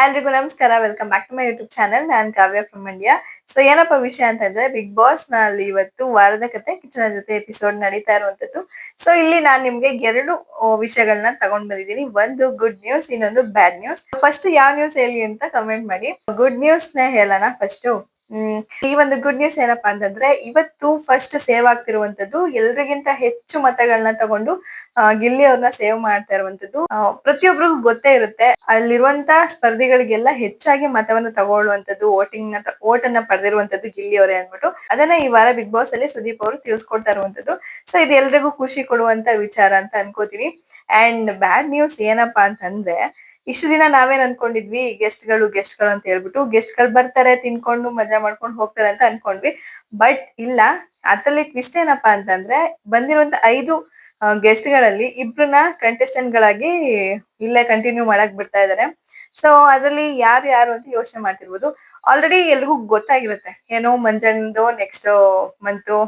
ಎಲ್ರಿಗೂ ನಮಸ್ಕಾರ. Welcome back to my YouTube channel ನಾನು ಕಾವ್ಯ ಫ್ರಮ್ ಇಂಡಿಯಾ ಸೊ ಏನಪ್ಪ ವಿಷಯ ಅಂತಂದ್ರೆ ಬಿಗ್ ಬಾಸ್ನಲ್ಲಿ ಇವತ್ತು ವಾರದ ಕತೆ, ಕಿಚನ ಜೊತೆ ಎಪಿಸೋಡ್ ನಡೀತಾ ಇರುವಂತದ್ದು. ಸೊ ಇಲ್ಲಿ ನಾನು ನಿಮ್ಗೆ ಎರಡು ವಿಷಯಗಳನ್ನ ತಗೊಂಡ್ ಬಂದಿದ್ದೀನಿ. ಒಂದು ಗುಡ್ ನ್ಯೂಸ್ ಇನ್ನೊಂದು ಬ್ಯಾಡ್ ನ್ಯೂಸ್ ಫಸ್ಟ್ ಯಾವ ನ್ಯೂಸ್ ಹೇಳಿ ಅಂತ ಕಮೆಂಟ್ ಮಾಡಿ. ಗುಡ್ ನ್ಯೂಸ್ನ ಹೇಳೋಣ ಫಸ್ಟ್ ಹ್ಮ್. ಈ ಒಂದು ಗುಡ್ ನ್ಯೂಸ್ ಏನಪ್ಪಾ ಅಂತಂದ್ರೆ, ಇವತ್ತು ಫಸ್ಟ್ ಸೇವ್ ಆಗ್ತಿರುವಂತದ್ದು ಎಲ್ರಿಗಿಂತ ಹೆಚ್ಚು ಮತಗಳನ್ನ ತಗೊಂಡು ಗಿಲ್ಲಿ ಅವ್ರನ್ನ ಸೇವ್ ಮಾಡ್ತಾ ಇರುವಂತದ್ದು ಪ್ರತಿಯೊಬ್ಬರಿಗೂ ಗೊತ್ತೇ ಇರುತ್ತೆ ಅಲ್ಲಿರುವಂತ ಸ್ಪರ್ಧಿಗಳಿಗೆಲ್ಲ ಹೆಚ್ಚಾಗಿ ಮತವನ್ನು ತಗೊಳ್ಳುವಂತದ್ದು ವೋಟಿಂಗ್ನ ವೋಟ್ ಅನ್ನ ಪಡೆದಿರುವಂತದ್ದು ಗಿಲ್ಲಿ ಅವರೇ ಅಂದ್ಬಿಟ್ಟು. ಅದನ್ನ ಈ ವಾರ ಬಿಗ್ ಬಾಸ್ ಅಲ್ಲಿ ಸುದೀಪ್ ಅವರು ತಿಳಿಸ್ಕೊಡ್ತಾ ಇರುವಂತದ್ದು ಸೊ ಇದು ಎಲ್ರಿಗೂ ಖುಷಿ ಕೊಡುವಂತ ವಿಚಾರ ಅಂತ ಅನ್ಕೋತೀವಿ ಅಂಡ್ ಬ್ಯಾಡ್ ನ್ಯೂಸ್ ಏನಪ್ಪಾ ಅಂತಂದ್ರೆ ಇಷ್ಟು ದಿನ ನಾವೇನ್ ಅನ್ಕೊಂಡಿದ್ವಿ ಗೆಸ್ಟ್ಗಳು ಗೆಸ್ಟ್ಗಳು ಅಂತ ಹೇಳ್ಬಿಟ್ಟು ಗೆಸ್ಟ್ಗಳು ಬರ್ತಾರೆ, ತಿನ್ಕೊಂಡು, ಮಜಾ ಮಾಡ್ಕೊಂಡು ಹೋಗ್ತಾರೆ ಅಂತ ಅನ್ಕೊಂಡ್ವಿ. ಬಟ್ ಇಲ್ಲ, ಅದ್ರಲ್ಲಿ ಟ್ವಿಸ್ಟ್ ಏನಪ್ಪಾ ಅಂತಂದ್ರೆ ಬಂದಿರುವಂತ ಐದು ಗೆಸ್ಟ್ಗಳಲ್ಲಿ ಇಬ್ರನ್ನ ಕಂಟೆಸ್ಟೆಂಟ್ ಗಳಾಗಿ ಇಲ್ಲೇ ಕಂಟಿನ್ಯೂ ಮಾಡಕ್ ಬಿಡ್ತಾ ಇದಾರೆ. ಸೊ ಅದ್ರಲ್ಲಿ ಯಾರು ಯಾರು ಅಂತ ಯೋಚನೆ ಮಾಡ್ತಿರ್ಬೋದು. ಆಲ್ರೆಡಿ ಎಲ್ರಿಗೂ ಗೊತ್ತಾಗಿರುತ್ತೆ. ಏನೋ ಮಂಜಣ್ಣದು ನೆಕ್ಸ್ಟ್ ಮಂತು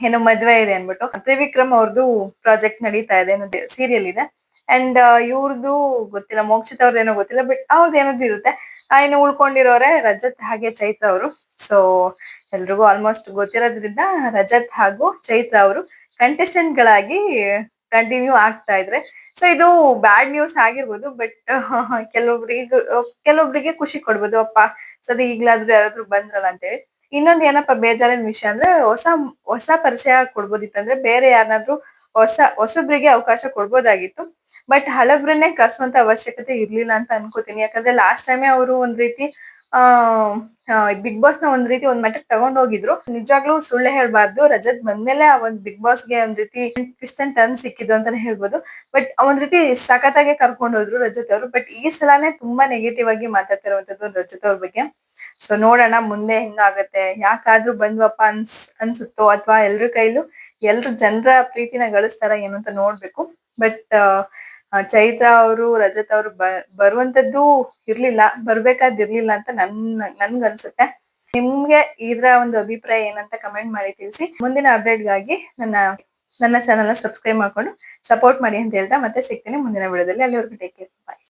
ಏನೋ ಮದ್ವೆ ಇದೆ ಅನ್ಬಿಟ್ಟು. ತ್ರಿವಿಕ್ರಮ್ ಅವ್ರದ್ದು ಪ್ರಾಜೆಕ್ಟ್ ನಡೀತಾ ಇದೆ ಅನ್ನೋದು ಸೀರಿಯಲ್ ಇದೆ. ಅಂಡ್ ಇವ್ರದ್ದು ಗೊತ್ತಿಲ್ಲ, ಮೋಕ್ಷಿತ್ ಅವ್ರದ್ದು ಏನೋ ಗೊತ್ತಿಲ್ಲ ಬಟ್ ಅವ್ರದ್ದು ಏನಾದ್ರು ಇರುತ್ತೆ. ಇನ್ನು ಉಳ್ಕೊಂಡಿರೋರೆ ರಜತ್ ಹಾಗೆ ಚೈತ್ರ ಅವರು. ಸೊ ಎಲ್ರಿಗೂ ಆಲ್ಮೋಸ್ಟ್ ಗೊತ್ತಿರೋದ್ರಿಂದ ರಜತ್ ಹಾಗೂ ಚೈತ್ರ ಅವರು ಕಂಟೆಸ್ಟೆಂಟ್ ಗಳಾಗಿ ಕಂಟಿನ್ಯೂ ಆಗ್ತಾ ಇದ್ರೆ. ಸೊ ಇದು ಬ್ಯಾಡ್ ನ್ಯೂಸ್ ಆಗಿರ್ಬೋದು ಬಟ್ ಕೆಲವೊಬ್ರಿಗೆ ಕೆಲವೊಬ್ರಿಗೆ ಖುಷಿ ಕೊಡ್ಬೋದು. ಅಪ್ಪ ಸದ ಈಗ್ಲಾದ್ರೂ ಯಾರಾದ್ರೂ ಬಂದ್ರಲ್ಲ ಅಂತೇಳಿ. ಇನ್ನೊಂದ್ ಏನಪ್ಪ ಬೇಜಾರಿನ ವಿಷಯ ಅಂದ್ರೆ, ಹೊಸ ಹೊಸ ಪರಿಚಯ ಕೊಡ್ಬೋದಿತ್ತಂದ್ರೆ ಬೇರೆ ಯಾರನ್ನಾದ್ರೂ ಹೊಸ, ಹೊಸಬ್ರಿಗೆ ಅವಕಾಶ ಕೊಡ್ಬೋದಾಗಿತ್ತು. ಬಟ್ ಹಳಬ್ರನ್ನೇ ಕರ್ಸುವಂತ ಅವಶ್ಯಕತೆ ಇರ್ಲಿಲ್ಲ ಅಂತ ಅನ್ಕೋತೀನಿ. ಯಾಕಂದ್ರೆ ಲಾಸ್ಟ್ ಟೈಮೇ ಅವರು ಒಂದ್ ರೀತಿ, ಆ ಬಿಗ್ ಬಾಸ್ನ ಒಂದ್ ರೀತಿ ಒಂದ್ ಮಟ್ಟಕ್ಕೆ ತಗೊಂಡ್ ಹೋಗಿದ್ರು. ನಿಜವಾಗ್ಲೂ ಸುಳ್ಳೆ ಹೇಳ್ಬಾರ್ದು. ರಜತ್ ಬಂದ್ಮೇಲೆ ಆ ಒಂದ್ ಬಿಗ್ ಬಾಸ್ಗೆ ಒಂದ್ ರೀತಿ ಟ್ವಿಸ್ಟ್ ಅಂಡ್ ಟರ್ನ್ ಸಿಕ್ಕಿದ್ದು ಅಂತಾನೆ ಹೇಳ್ಬೋದು. ಬಟ್ ಒಂದ್ ರೀತಿ ಸಖತ್ತಾಗೆ ಕರ್ಕೊಂಡು ಹೋದ್ರು ರಜತ್ ಅವರು. ಬಟ್ ಈ ಸಲನೇ ತುಂಬಾ ನೆಗೆಟಿವ್ ಆಗಿ ಮಾತಾಡ್ತಿರುವಂತದ್ದು ರಜತ್ ಅವ್ರ ಬಗ್ಗೆ. ಸೊ ನೋಡೋಣ, ಮುಂದೆ ಹೆಂಗಾಗತ್ತೆ ಯಾಕಾದ್ರೂ ಬಂದ್ವಪ್ಪ ಅನ್ಸ್, ಅನ್ಸುತ್ತೋ ಅಥವಾ ಎಲ್ರ ಕೈಲೂ ಎಲ್ರು ಜನರ ಪ್ರೀತಿನ ಗಳಿಸ್ತಾರ ಏನು ಅಂತ ನೋಡ್ಬೇಕು. ಬಟ್ ಚೈತ್ರ ಅವರು, ರಜತ್ ಅವರು ಬರುವಂತದ್ದು ಇರ್ಲಿಲ್ಲ ಬರ್ಬೇಕಾದಿರ್ಲಿಲ್ಲ ಅಂತ ನನ್ ನನ್ಗನ್ಸುತ್ತೆ ನಿಮ್ಗೆ ಇದ್ರ ಒಂದು ಅಭಿಪ್ರಾಯ ಏನಂತ ಕಮೆಂಟ್ ಮಾಡಿ ತಿಳಿಸಿ. ಮುಂದಿನ ಅಪ್ಡೇಟ್ಗಾಗಿ ನನ್ನ ನನ್ನ ಚಾನಲ್ ಸಬ್ಸ್ಕ್ರೈಬ್ ಮಾಡ್ಕೊಂಡು ಸಪೋರ್ಟ್ ಮಾಡಿ ಅಂತ ಹೇಳ್ತಾ ಮತ್ತೆ ಸಿಗ್ತೀನಿ ಮುಂದಿನ ವಿಡಿಯೋದಲ್ಲಿ ಅಲ್ಲಿವರೆಗೂ ಟೇಕ್ ಕೇರ್ ಬಾಯ್